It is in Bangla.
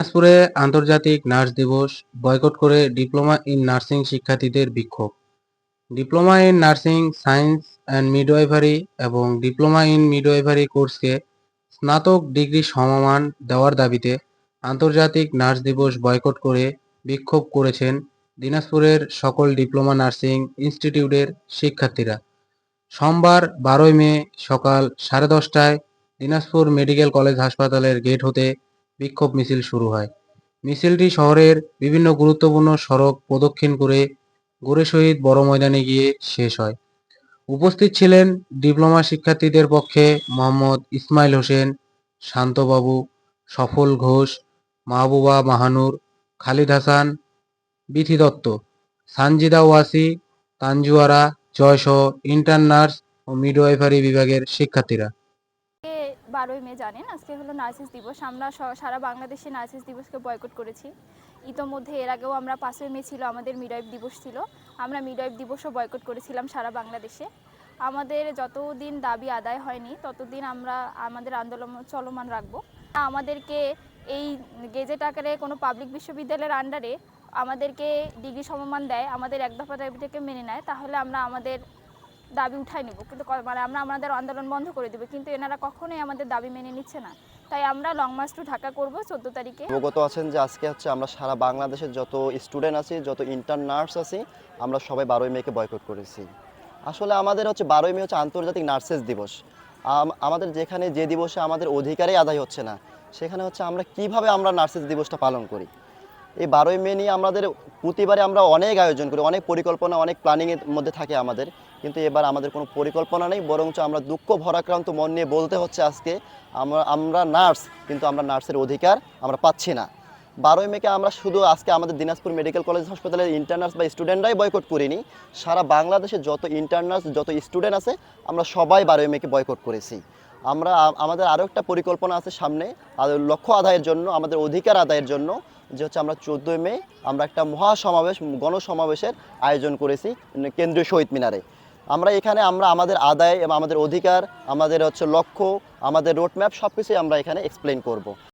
দিনাজপুরে আন্তর্জাতিক নার্স দিবস, বয়কট করে ডিপ্লোমা ইন নার্সিং শিক্ষার্থীদের বিক্ষোভ। Diploma in nursing, science and midwifery এবং ডিপ্লোমা ইন মিডওয়াইফারি কোর্সকে স্নাতক ডিগ্রি সমমান দেওয়ার দাবিতে আন্তর্জাতিক নার্স দিবস বয়কট করে বিক্ষোভ করেছেন দিনাজপুরের সকল ডিপ্লোমা নার্সিং ইনস্টিটিউটের শিক্ষার্থীরা। সোমবার বারোই মে সকাল সাড়ে দশটায় দিনাজপুর মেডিকেল কলেজ হাসপাতালের গেট হতে বিক্ষোভ মিছিল শুরু হয়। মিছিলটি শহরের বিভিন্ন গুরুত্বপূর্ণ সড়ক প্রদক্ষিণ করে গোরে শহীদ বড় ময়দানে গিয়ে শেষ হয়। উপস্থিত ছিলেন ডিপ্লোমা শিক্ষার্থীদের পক্ষে মোহাম্মদ ইসমাইল হোসেন, শান্তবাবু, সফল ঘোষ, মাহবুবা মাহানুর, খালিদ হাসান, বিথি দত্ত, সানজিদা ওয়াসি, তানজুয়ারা, জয়সহ ইন্টার্ন নার্স ও মিডওয়াইফারি বিভাগের শিক্ষার্থীরা। বারোই মে, জানেন? আজকে হলো নার্সিস দিবস। আমরা সারা বাংলাদেশে নার্সিস দিবসকে বয়কট করেছি। ইতোমধ্যে এর আগেও আমরা পাঁচই মে ছিল, আমাদের মিডওয়াইফ দিবস ছিল। আমরা মিডওয়াইফ দিবসও বয়কট করেছিলাম সারা বাংলাদেশে। আমাদের যতদিন দাবি আদায় হয়নি, ততদিন আমরা আমাদের আন্দোলন চলমান রাখব। আমাদেরকে এই গেজেট আকারে কোনো পাবলিক বিশ্ববিদ্যালয়ের আন্ডারে আমাদেরকে ডিগ্রি সমমান দেয়, আমাদের এক দফা দাবিটাকে মেনে নেয়। তাহলে আমরা আমাদের দাবি উঠাই নেব। কিন্তু মানে আমরা আমাদের আন্দোলন বন্ধ করে দেবো। কিন্তু এনারা কখনোই আমাদের দাবি মেনে নিচ্ছে না। তাই আমরা লং মার্চ টু ঢাকা করব চোদ্দ তারিখে। অবগত আছেন যে আজকে হচ্ছে আমরা সারা বাংলাদেশের যত স্টুডেন্ট আছি, যত ইন্টার্ন নার্স আছি, আমরা সবাই বারোই মেকে বয়কট করেছি। আসলে আমাদের হচ্ছে বারোই মে হচ্ছে আন্তর্জাতিক নার্সেস দিবস। আমাদের যেখানে যে দিবসে আমাদের অধিকারই আদায় হচ্ছে না, সেখানে হচ্ছে আমরা কীভাবে আমরা নার্সেস দিবসটা পালন করি? এই বারোই মে নিয়ে আমাদের প্রতিবারে আমরা অনেক আয়োজন করি, অনেক পরিকল্পনা, অনেক প্ল্যানিংয়ের মধ্যে থাকে আমাদের। কিন্তু এবার আমাদের কোনো পরিকল্পনা নেই, বরঞ্চ আমরা দুঃখ ভরাক্রান্ত মন নিয়ে বলতে হচ্ছে আজকে, আমরা আমরা নার্স কিন্তু আমরা নার্সের অধিকার আমরা পাচ্ছি না। বারোই মেকে আমরা শুধু আজকে আমাদের দিনাজপুর মেডিকেল কলেজ হাসপাতালের ইন্টার্নার্স বা স্টুডেন্টরাই বয়কট করিনি, সারা বাংলাদেশে যত ইন্টার্নার্স যত স্টুডেন্ট আছে, আমরা সবাই বারোই মেকে বয়কট করেছি। আমরা, আমাদের আরও একটা পরিকল্পনা আছে সামনে লক্ষ্য আদায়ের জন্য, আমাদের অধিকার আদায়ের জন্য। যে হচ্ছে আমরা চোদ্দোই মে আমরা একটা মহাসমাবেশ, গণসমাবেশের আয়োজন করেছি কেন্দ্রীয় শহীদ মিনারে। আমরা এখানে আমরা আমাদের আদায় এবং আমাদের অধিকার, আমাদের হচ্ছে লক্ষ্য, আমাদের রোডম্যাপ সব কিছুই আমরা এখানে এক্সপ্লেন করব।